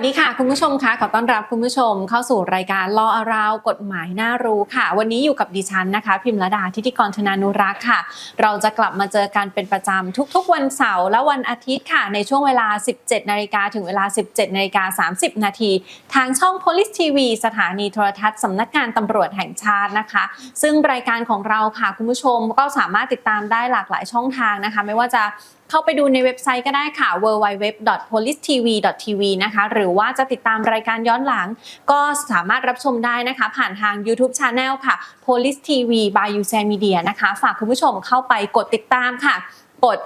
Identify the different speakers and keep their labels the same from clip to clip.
Speaker 1: วัสดีค่ะคุณผู้ชมคะขอต้อนรับคุณผู้ชมเข้าสู่รายการลออาราวกฎหมายน่ารู้ค่ะ วันนี้อยู่กับดิฉันนะคะ พิมรดาทิติกรธนานุรักษ์ค่ะ เราจะกลับมาเจอกันเป็นประจำทุกๆ วันเสาร์และวันอาทิตย์ค่ะ ในช่วงเวลา 17นาฬิกาถึงเวลา 17นาฬิกา30 นาทีทางช่อง Police TV สถานีโทรทัศน์สำนักงานตำรวจแห่งชาตินะคะ ซึ่งรายการของเราค่ะคุณผู้ชมก็สามารถติดตามได้หลากหลายช่องทางนะคะ ไม่ว่าจะ เข้าไปดูในเว็บไซต์ก็ได้ค่ะ www.policetv.tv นะคะหรือว่าจะติดตามรายการย้อนหลัง ก็สามารถรับชมได้นะคะ ผ่านทาง YouTube Channel ค่ะ Police TV by u s a Media นะคะ ฝากคุณผู้ชมเข้าไปกดติดตามค่ะ กด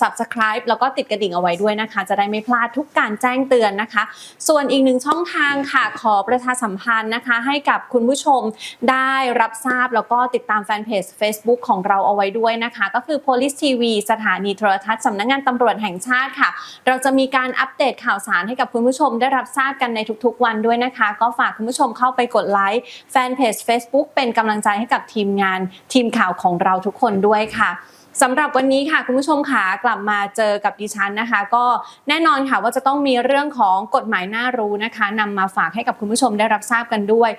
Speaker 1: subscribe แล้วก็ติดกระดิ่งเอาไว้ด้วยนะคะ จะได้ไม่พลาดทุกการแจ้งเตือนนะคะ ส่วนอีกหนึ่งช่องทางค่ะ ขอประชาสัมพันธ์นะคะ ให้กับคุณผู้ชมได้รับทราบแล้วก็ติดตามแฟนเพจ Facebook ของเราเอาไว้ด้วยนะคะ ก็คือ Police TV สถานีโทรทัศน์สำนักงานตำรวจแห่งชาติค่ะ เราจะมีการอัปเดตข่าวสารให้กับคุณผู้ชมได้รับทราบกันในทุกๆ วันด้วยนะคะ ก็ฝากคุณผู้ชมเข้าไปกดไลค์แฟนเพจ Facebook เป็นกำลังใจให้กับทีมงานทีมข่าวของเราทุกคนด้วยค่ะ สำหรับวันนี้ค่ะคุณผู้ชมค่ะกลับมาเจอกับดิฉันนะคะ ก็แน่นอนค่ะว่าจะต้องมีเรื่องของกฎหมายน่ารู้นะคะนำมาฝากให้กับคุณผู้ชมได้รับทราบกันด้วย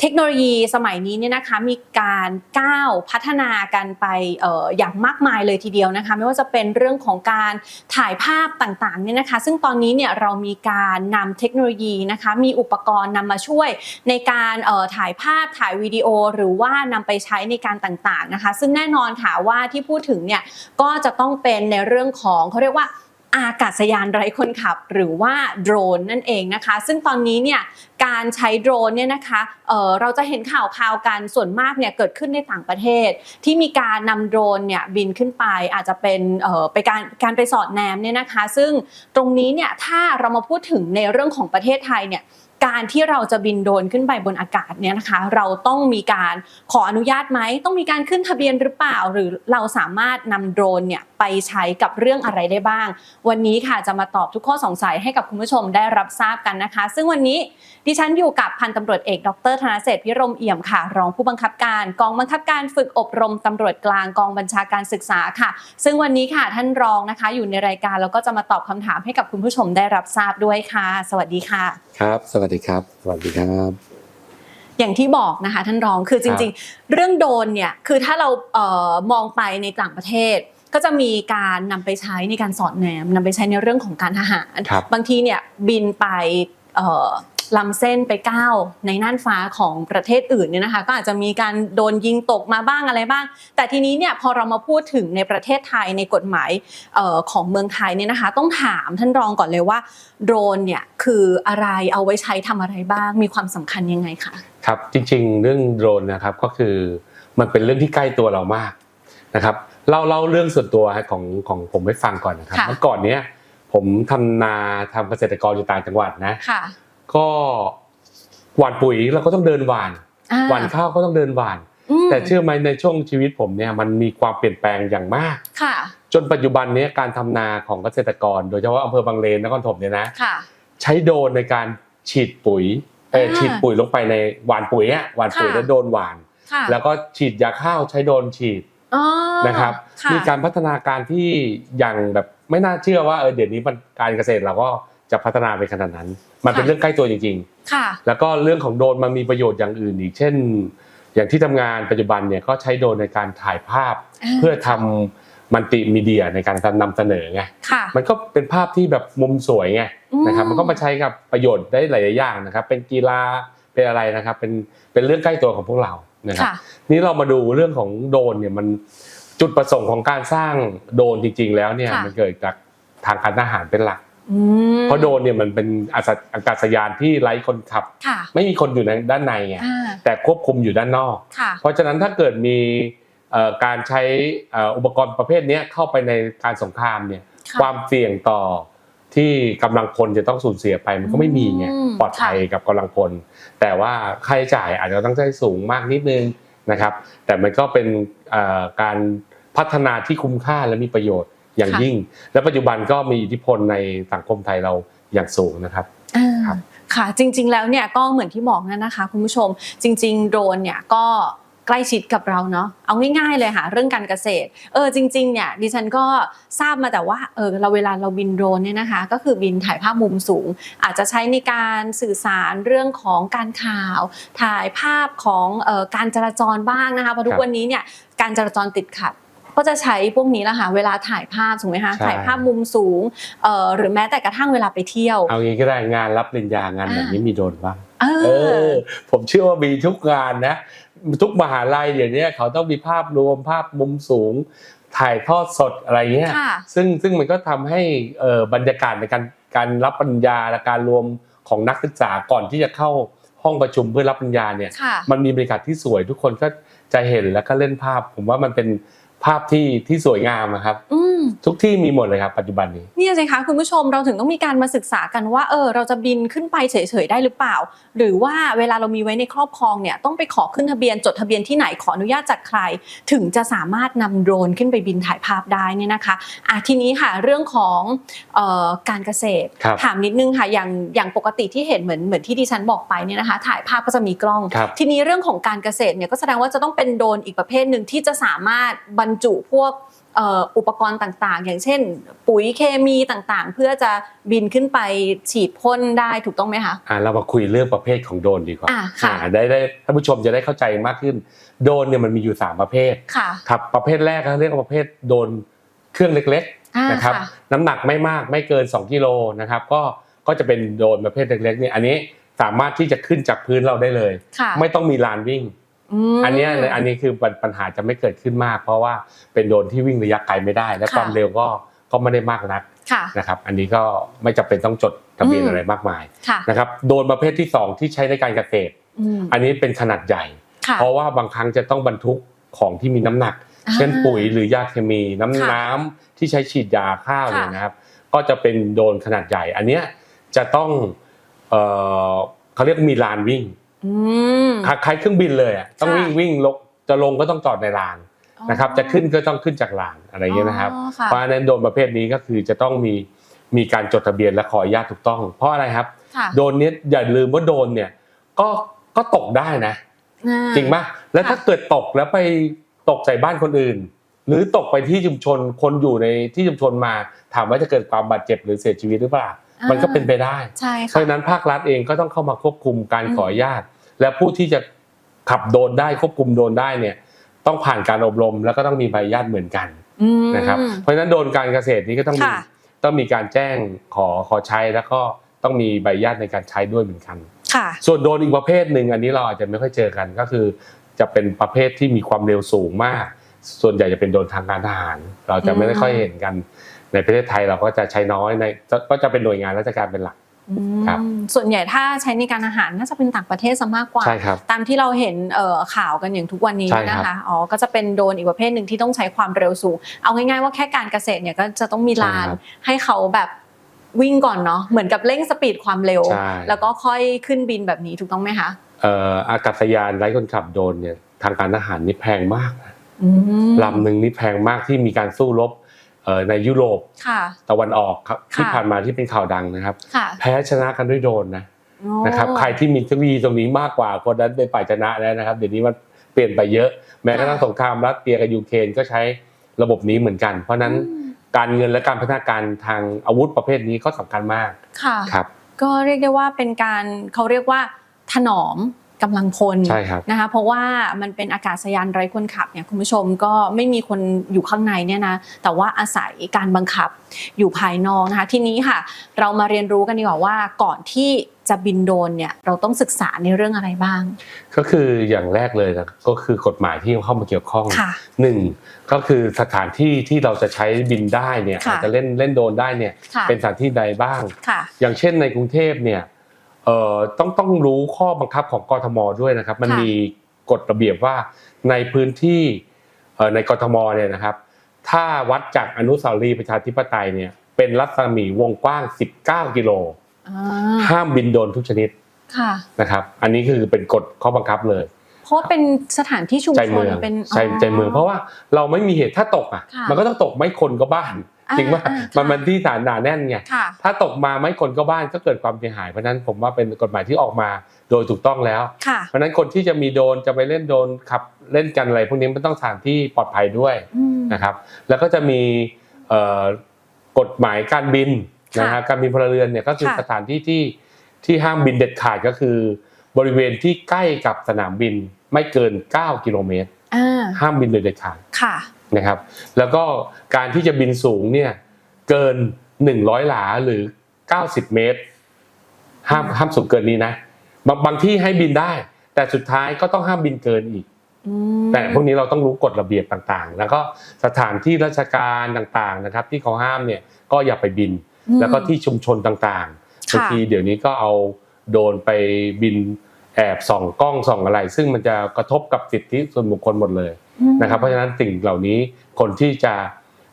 Speaker 1: เทคโนโลยีสมัยนี้เนี่ยนะคะมีการก้าวพัฒนากันไปอออย่างมากมายเลยทีเดียวนะคะ ไม่ว่าจะเป็นเรื่องของการถ่ายภาพต่างๆเนี่ยนะคะ ซึ่งตอนนี้เนี่ยเรามีการนำเทคโนโลยีนะคะ มีอุปกรณ์นำมาช่วยในการออถ่ายภาพถ่ายวิดีโอ หรือว่านำไปใช้ในการต่างๆนะคะ ซึ่งแน่นอนค่ะว่าที่พูดถึงเนี่ยก็จะต้องเป็นในเรื่องของเขาเรียกว่าอากาศยานไร้คนขับหรือว่าโดรนนั่นเองนะคะ ซึ่งตอนนี้เนี่ยการใช้โดรนเนี่ยนะคะเเราจะเห็นข่าวข่าวกันส่วนมากเนี่ยเกิดขึ้นในต่างประเทศ ที่มีการนำโดรนเนี่ยบินขึ้นไปอาจจะเป็นไปการการไปสอดแนมเนี่ยนะคะ ซึ่งตรงนี้เนี่ยถ้าเรามาพูดถึงในเรื่องของประเทศไทยเนี่ย การที่เราจะบินโดรนขึ้นไปบนอากาศเนี่ยนะคะ เราต้องมีการขออนุญาตไหมต้องมีการขึ้นทะเบียนหรือเปล่า หรือเราสามารถนำโดรนเนี่ยไปใช้กับเรื่องอะไรได้บ้าง วันนี้ค่ะจะมาตอบทุกข้อสงสัยให้กับคุณผู้ชมได้รับทราบกันนะคะ ซึ่งวันนี้ดิฉันอยู่กับพันตำรวจเอก ดรธนเศรษฐพิรมเอี่ยมค่ะ รองผู้บังคับการกองบังคับการฝึกอบรมตำรวจกลางกองบัญชาการศึกษาค่ะ ซึ่งวันนี้ค่ะท่านรองนะคะ อยู่ในรายการแล้วก็จะมาตอบคำถามให้กับคุณผู้ชมได้รับทราบด้วยค่ะ สวัสดีค่ะ
Speaker 2: ครับ สวัสดีครับสวัสดีครับ
Speaker 1: อย่างที่บอกนะคะท่านรองคือจริง ๆ เรื่องโดรนเนี่ยคือถ้าเราเอ่อมองไปในต่างประเทศ ก็จะมีการนำไปใช้ในการสอดแนมนำไปใช้ในเรื่องของการทหาร
Speaker 2: ครับ
Speaker 1: บางทีเนี่ยบินไปเอ่อ ลำเส้นไปก้าวในน่านฟ้าของประเทศอื่นเนี่ยนะคะ ก็อาจจะมีการโดนยิงตกมาบ้างอะไรบ้าง แต่ทีนี้เนี่ยพอเรามาพูดถึงในประเทศไทยในกฎหมายเอ่อของเมืองไทยเนี่ยนะคะ ต้องถามท่านรองก่อนเลยว่าโดรนเนี่ยคืออะไรเอาไว้ใช้ทำอะไรบ้าง มีความสำคัญยังไงคะ
Speaker 2: ครับจริงๆ เรื่องโดรนนะครับก็คือมันเป็นเรื่องที่ใกล้ตัวเรามากนะครับเล่าเล่าเรื่องส่วนตัวของของผมให้ฟังก่อนนะครับ
Speaker 1: ค่ะ
Speaker 2: เมื่อก่อนเนี้ยผมทำนาทำเกษตรกรอยู่ต่างจังหวัดนะ
Speaker 1: ค่ะ
Speaker 2: ก็หว่านปุ๋ยเราก็ต้องเดินหว่าน
Speaker 1: อ่
Speaker 2: หว่านข้าวก็ต้องเดินหว่าน
Speaker 1: ม
Speaker 2: แต่เชื่อไหมในช่วงชีวิตผมเนี่ยมันมีความเปลี่ยนแปลงอย่างมาก
Speaker 1: ค่ะ
Speaker 2: จนปัจจุบันเนี้ยการทำนาของเกษตรกร โดยเฉพาะอำเภอบางเลนนครปฐมเนี่ยนะ
Speaker 1: ค่ะ
Speaker 2: ใช้โดรนในการฉีดปุ๋ยเออ
Speaker 1: อ่า
Speaker 2: ฉีดปุ๋ยลงไปในหว่านปุ๋ยอะหว่านปุ๋ย
Speaker 1: ค่ะ
Speaker 2: แล้วโดนหว่าน
Speaker 1: ค่ะ
Speaker 2: แล้วก็ฉีดยาข้าวใช้โดรนฉีด
Speaker 1: อ๋อ
Speaker 2: นะครับ
Speaker 1: ค่ะ
Speaker 2: มีการพัฒนาการที่อย่างแบบไม่น่าเชื่อว่าเออเดี๋ยวนี้มันการเกษตรเราก็จะพัฒนาไปขนาดนั้น มันเป็นเรื่องใกล้ตัวจริง
Speaker 1: ค่ะ
Speaker 2: ๆแล้วก็เรื่องของโดรนมันมีประโยชน์อย่างอื่นอีก เช่น อย่างที่ทำงานปัจจุบันเนี่ยก็ใช้โดรนในการถ่ายภาพ
Speaker 1: อ่า
Speaker 2: เพื่อทำมันติมีเดียในการนำเสนอไง
Speaker 1: ค่ะ
Speaker 2: มันก็เป็นภาพที่แบบมุมสวยไง
Speaker 1: อืม
Speaker 2: นะครับ มันก็มาใช้กับประโยชน์ได้หลายๆอย่างนะครับ เป็นกีฬา เป็นอะไรนะครับ เป็นเป็นเรื่องใกล้ตัวของพวกเรานะครับ
Speaker 1: ค่ะ
Speaker 2: นี่เรามาดูเรื่องของโดรนเนี่ยมันจุดประสงค์ของการสร้างโดรนจริง ๆ แล้วเนี่ย
Speaker 1: ค่ะ
Speaker 2: มันเกิดจากทางการทหารเป็นหลัก
Speaker 1: อืม
Speaker 2: เพราะโดรนเนี่ยมันเป็นอากาศอากาศยานที่ไร้คนขับ
Speaker 1: ค่ะ
Speaker 2: ไม่มีคนอยู่ในด้านในไง
Speaker 1: อ่า
Speaker 2: แต่ควบคุมอยู่ด้านนอก
Speaker 1: ค่ะ
Speaker 2: เพราะฉะนั้นถ้าเกิดมีเอ่อการใช้เอ่ออุปกรณ์ประเภทเนี้ยเข้าไปในการสงครามเนี่ย
Speaker 1: ค่ะ
Speaker 2: ความเสี่ยงต่อที่กำลังพลจะต้องสูญเสียไปมันก็ไม่มีไง
Speaker 1: อืม
Speaker 2: ปลอดภัยกับกำลังพลแต่ว่าค่าใช้จ่ายอาจจะต้องใช้สูงมากนิดนึงนะครับ แต่มันก็เป็นเอ่อการพัฒนาที่คุ้มค่าและมีประโยชน์ อย่าง
Speaker 1: ค่ะ
Speaker 2: ยิ่ง และปัจจุบันก็มีอิทธิพลในสังคมไทยเราอย่างสูงนะครับ
Speaker 1: อ่า
Speaker 2: ครับ
Speaker 1: ค่ะจริง ๆ แล้วเนี่ยก็เหมือนที่บอกนั่นนะคะ คุณผู้ชมจริง ๆ โดรนเนี่ยก็ใกล้ชิดกับเราเนาะเอาง่ายๆเลยค่ะเรื่องการเกษตรเออจริงๆเนี่ยดิฉันก็ทราบมาแต่ว่าเออเราเวลาเราบินโดรนเนี่ยนะคะ ก็คือบินถ่ายภาพมุมสูง อาจจะใช้ในการสื่อสารเรื่องของการข่าว ถ่ายภาพของเอ่อการจราจรบ้างนะคะเพราะทุ
Speaker 2: ค
Speaker 1: ก
Speaker 2: รับ
Speaker 1: วันนี้เนี่ยการจราจรติดขัด ก็จะใช้พวกนี้แหละค่ะเวลาถ่ายภาพถูกไหมคะ
Speaker 2: ใช่
Speaker 1: ถ่ายภาพมุมสูงเอ่อหรือแม้แต่กระทั่งเวลาไปเที่ยว
Speaker 2: เอางี้ก็ได้งานรับปริญญางานแบบนี้มีโดรนบ้าง
Speaker 1: เอ
Speaker 2: เอ
Speaker 1: อ
Speaker 2: อผมเชื่อว่ามีทุกงานนะ ทุกมหาลัยเดี๋ยวนี้เขาต้องมีภาพรวมภาพมุมสูง ถ่ายทอดสดอะไรเงี้ย
Speaker 1: ค่ะ
Speaker 2: ซึ่งซึ่งมันก็ทำให้เอ่อบรรยากาศในการการรับปริญญาและการรวมของนักศึกษาก่อนที่จะเข้าห้องประชุมเพื่อรับปริญญาเนี่ย
Speaker 1: ค่ะ
Speaker 2: มันมีบรรยากาศที่สวยทุกคนก็จะเห็นแล้วก็เล่นภาพ ผมว่ามันเป็น ภาพที่ที่สวยงามอะครับ
Speaker 1: อืม
Speaker 2: ทุกที่มีหมดเลยครับปัจจุบันนี้
Speaker 1: เนี่ยสิคะคุณผู้ชมเราถึงต้องมีการมาศึกษากันว่าเออเราจะบินขึ้นไปเฉยๆได้หรือเปล่า หรือว่าเวลาเรามีไว้ในครอบครองเนี่ยต้องไปขอขึ้นทะเบียนจดทะเบียนที่ไหนขออนุญาตจากใคร ถึงจะสามารถนำโดรนขึ้นไปบินถ่ายภาพได้เนี่ยนะคะอะทีนี้ค่ะเรื่องของเอ่อการเกษตร
Speaker 2: ครับ
Speaker 1: ถามนิดนึงค่ะอย่างอย่างปกติที่เห็นเหมือนเหมือนที่ดิฉันบอกไปเนี่ยนะคะ ถ่ายภาพก็จะมีกล้อง
Speaker 2: ครับ
Speaker 1: ทีนี้เรื่องของการเกษตรเนี่ยก็แสดงว่าจะต้องเป็นโดรนอีกประเภทหนึ่งที่จะสามารถบรรจุพวกเอ่ออุปกรณ์ต่างๆ อย่างเช่น ปุ๋ยเคมีต่างๆ เพื่อจะบินขึ้นไปฉีดพ่นได้ถูกต้องไหมคะ
Speaker 2: อ่าเรามาคุยเรื่องประเภทของโดรนดีกว่า
Speaker 1: อ่าค่ะ
Speaker 2: อ่าได้ได้ท่านผู้ชมจะได้เข้าใจมากขึ้น โดรนเนี่ยมันมีอยู่ 3 ประเภท
Speaker 1: ค่ะ
Speaker 2: ครับประเภทแรกเขาเรียกว่าประเภทโดรนเครื่องเล็ก
Speaker 1: อ่า
Speaker 2: ๆนะครับ
Speaker 1: ค่ะ
Speaker 2: น้ำหนักไม่มากไม่เกิน 2กิโลนะครับก็ก็จะเป็นโดรนประเภทเล็กๆเนี่ยอันนี้สามารถที่จะขึ้นจากพื้นเราได้เลย
Speaker 1: ค่ะ
Speaker 2: ไม่ต้องมีลานวิ่ง
Speaker 1: ม
Speaker 2: อันเนี้ยเลยอันนี้คือปัญปัญหาจะไม่เกิดขึ้นมาก เพราะว่าเป็นโดรนที่วิ่งระยะไกลไม่ได้ และ
Speaker 1: ค่ะ
Speaker 2: ความเร็วก็ก็ไม่ได้มากนัก
Speaker 1: ค่ะ
Speaker 2: นะครับ อันนี้ก็ไม่จำเป็นต้องจดทะเบียน
Speaker 1: อืม
Speaker 2: อะไรมากมาย
Speaker 1: ค่ะ
Speaker 2: นะครับโดรนประเภทที่สองที่ใช้ในการเกษตร
Speaker 1: อืม
Speaker 2: อันนี้เป็นขนาดใหญ่
Speaker 1: ค่ะ
Speaker 2: เพราะว่าบางครั้งจะต้องบรรทุกของที่มีน้ำหนัก
Speaker 1: อ่า
Speaker 2: เช่นปุ๋ยหรือยาเคมีน้ำ
Speaker 1: ค่ะ
Speaker 2: น้ำที่ใช้ฉีดยาข้าว
Speaker 1: ค่ะ
Speaker 2: เนี่ยนะครับ ก็จะเป็นโดรนขนาดใหญ่ อันเนี้ยจะต้องเอ่อเขาเรียกมีลานวิ่ง
Speaker 1: อืม
Speaker 2: คล้ายๆเครื่องบินเลยอะต้องวิ่ง
Speaker 1: ค่ะ
Speaker 2: วิ่งลงจะลงก็ต้องจอดในลานนะครับ จะขึ้นก็ต้องขึ้นจากลานอะไรอย่างเงี้ยนะครับ
Speaker 1: อ๋อค่ะ
Speaker 2: เพราะฉะนั้นโดรนประเภทนี้ก็คือจะต้องมีมีการจดทะเบียนและขออนุญาตถูกต้อง เพราะอะไรครับ
Speaker 1: ค่ะ
Speaker 2: โดรนเนี้ยอย่าลืมว่าโดรนเนี่ย ก็ก็ตกได้นะ
Speaker 1: อ่า
Speaker 2: จริงปะแล้ว
Speaker 1: ค่ะ
Speaker 2: ถ้าเกิดตกแล้วไปตกใส่บ้านคนอื่น หรือตกไปที่ชุมชนคนอยู่ในที่ชุมชนมา ถามว่าจะเกิดความบาดเจ็บหรือเสียชีวิตหรือเปล่า
Speaker 1: อ่า มั
Speaker 2: มันก็เป็นไปได้
Speaker 1: ใช่
Speaker 2: เพ
Speaker 1: ค่ะ
Speaker 2: ราะฉะนั้นภาครัฐเองก็ต้องเข้ามาควบคุมการ
Speaker 1: อืม
Speaker 2: ขออนุญาต และผู้ที่จะขับโดรนได้ควบคุมโดรนได้เนี่ยต้องผ่านการอบรมแล้วก็ต้องมีใบอนุญาตเหมือนกัน
Speaker 1: อืม
Speaker 2: นะครับ เพราะฉะนั้นโดรนการเกษตรนี้ก็ต้องมี
Speaker 1: ค่ะ
Speaker 2: ต้องมีการแจ้งขอขอใช้แล้วก็ต้องมีใบอนุญาตในการใช้ด้วยเหมือนกัน
Speaker 1: ค่ะ
Speaker 2: ส่วนโดรนอีกประเภทหนึ่งอันนี้เราอาจจะไม่ค่อยเจอกันก็คือ จะเป็นประเภทที่มีความเร็วสูงมาก ส่วนใหญ่จะเป็นโดรนทางการทหาร เราจะไม่ได้ค่อยเห็นกัน ในประเทศไทยเราก็จะใช้น้อยในก็จะเป็นหน่วยงานราชการเป็นหลัก
Speaker 1: อืม
Speaker 2: ครับ
Speaker 1: ส่วนใหญ่ถ้าใช้ในการอาหารน่าจะเป็นต่างประเทศซะมากกว่า
Speaker 2: ใช่ครับ
Speaker 1: ตามที่เราเห็นเอ่อข่าวกันอย่างทุกวันนี้
Speaker 2: ใช่ครับ
Speaker 1: นะคะอ๋อก็จะเป็นโดรนอีกประเภทหนึ่งที่ต้องใช้ความเร็วสูง เอาง่ายๆว่าแค่การเกษตรเนี่ยก็จะต้องมีลาน
Speaker 2: ใช่ครับ
Speaker 1: ให้เขาแบบวิ่งก่อนเนาะเหมือนกับเร่งสปีดความเร็ว
Speaker 2: ใช่
Speaker 1: แล้วก็ค่อยขึ้นบินแบบนี้ถูกต้องไหมคะ
Speaker 2: เอ่ออากาศยานไร้คนขับโดรนเนี่ยทางการทหารนี่แพงมากนะ
Speaker 1: อืม
Speaker 2: ลำหนึ่งนี่แพงมากที่มีการสู้รบเอ่อ ในยุโรป
Speaker 1: ค่ะ
Speaker 2: ตะวันออกครับที่
Speaker 1: ค่ะ
Speaker 2: ผ่านมาที่เป็นข่าวดังนะครับ
Speaker 1: ค่ะ
Speaker 2: แพ้ชนะกันด้วยโดรนนะ
Speaker 1: โอ้
Speaker 2: นะครับใครที่มีเทคโนโลยีตรงนี้มากกว่าคนนั้นเป็นฝ่ายชนะแล้วนะครับ เดี๋ยวนี้มันเปลี่ยนไปเยอะ แม้กระทั่งสงครามรัสเซียกับยูเครนก็ใช้ระบบนี้เหมือนกัน เพราะฉะนั้น
Speaker 1: อืม
Speaker 2: การเงินและการพัฒนาการทางอาวุธประเภทนี้ก็สำคัญมาก
Speaker 1: ค่ะ
Speaker 2: ครับ
Speaker 1: ก็เรียกได้ว่าเป็นการเขาเรียกว่าถนอม กำลังพล
Speaker 2: ใช่ครับ
Speaker 1: นะคะเพราะว่ามันเป็นอากาศยานไร้คนขับเนี่ยคุณผู้ชมก็ไม่มีคนอยู่ข้างในเนี่ยนะแต่ว่าอาศัยการบังคับอยู่ภายนอกนะคะทีนี้ค่ะ เรามาเรียนรู้กันดีกว่าว่าก่อนที่จะบินโดรนเนี่ยเราต้องศึกษาในเรื่องอะไรบ้าง
Speaker 2: ก็คืออย่างแรกเลยนะก็คือกฎหมายที่เข้ามาเกี่ยวข้อง
Speaker 1: ค่ะ
Speaker 2: หนึ่งก็คือสถานที่ที่เราจะใช้บินได้เนี่ย
Speaker 1: ค่ะ
Speaker 2: อาจจะเล่นเล่นโดรนได้เนี่ย
Speaker 1: ค่ะ
Speaker 2: เป็นสถานที่ใดบ้าง
Speaker 1: ค่ะ
Speaker 2: อย่างเช่นในกรุงเทพเนี่ย เอ่อต้องต้องรู้ข้อบังคับของกทมด้วยนะครับ มัน
Speaker 1: ค่ะ
Speaker 2: มีกฎระเบียบว่าในพื้นที่เอ่อในกทมเนี่ยนะครับ ถ้าวัดจากอนุสาวรีย์ประชาธิปไตยเนี่ยเป็นรัศมีวงกว้าง 19 กิโล
Speaker 1: อ่า
Speaker 2: ห้ามบินโดรนทุกชนิด
Speaker 1: ค่ะ
Speaker 2: นะครับ อันนี้คือเป็นกฎข้อบังคับเลย
Speaker 1: เพราะว่าเป็นสถานที่ชุม
Speaker 2: ใจ
Speaker 1: ชน
Speaker 2: เมือง
Speaker 1: เป็น
Speaker 2: ใจใจเมืองเพราะว่าเราไม่มีเหตุถ้าตกอะ
Speaker 1: ค่ะ
Speaker 2: มันก็ต้องตกไม่คนก็บ้าน
Speaker 1: อ่า
Speaker 2: จริงว่า
Speaker 1: อ่า
Speaker 2: มันมันที่ฐานหนาแน่นไง
Speaker 1: ค่ะ
Speaker 2: ถ้าตกมาไม่คนก็บ้านก็เกิดความเสียหายเพราะฉะนั้นผมว่าเป็นกฎหมายที่ออกมาโดยถูกต้องแล้ว
Speaker 1: ค่ะ
Speaker 2: เพราะฉะนั้นคนที่จะมีโดรนจะไปเล่นโดรนขับเล่นกันอะไรพวกนี้มันต้องสถานที่ปลอดภัยด้วย
Speaker 1: อืม
Speaker 2: นะครับ แล้วก็จะมีเอ่อกฎหมายการบินนะ
Speaker 1: ค่ะ
Speaker 2: ฮะการบินพลเรือนเนี่ยก็คือ
Speaker 1: ค่ะ
Speaker 2: สถานที่ที่ที่ห้ามบินเด็ดขาดก็คือ บริเวณที่ใกล้กับสนามบินไม่เกิน 9 กิโลเมตร
Speaker 1: อ่า
Speaker 2: ห้ามบินโดยเด็ดขาด
Speaker 1: ค่ะ
Speaker 2: นะครับ แล้วก็การที่จะบินสูงเนี่ยเกิน 100 หลาหรือ 90 เมตร ห้ามห้ามสูงเกินนี้นะบางบางที่ให้บินได้ แต่สุดท้ายก็ต้องห้ามบินเกินอีก
Speaker 1: อืม
Speaker 2: แต่พวกนี้เราต้องรู้กฎระเบียบต่างๆ แล้วก็สถานที่ราชการต่างๆนะครับ ที่เขาห้ามเนี่ยก็อย่าไปบิน
Speaker 1: อืม
Speaker 2: แล้วก็ที่ชุมชนต่างๆ
Speaker 1: ค่ะ
Speaker 2: บางทีเดี๋ยวนี้ก็เอาโดรนไปบิน แอบส่องกล้องส่องอะไร ซึ่งมันจะกระทบกับสิทธิส่วนบุคคลหมดเลย
Speaker 1: อืม
Speaker 2: นะครับ เพราะฉะนั้นสิ่งเหล่านี้คนที่จะ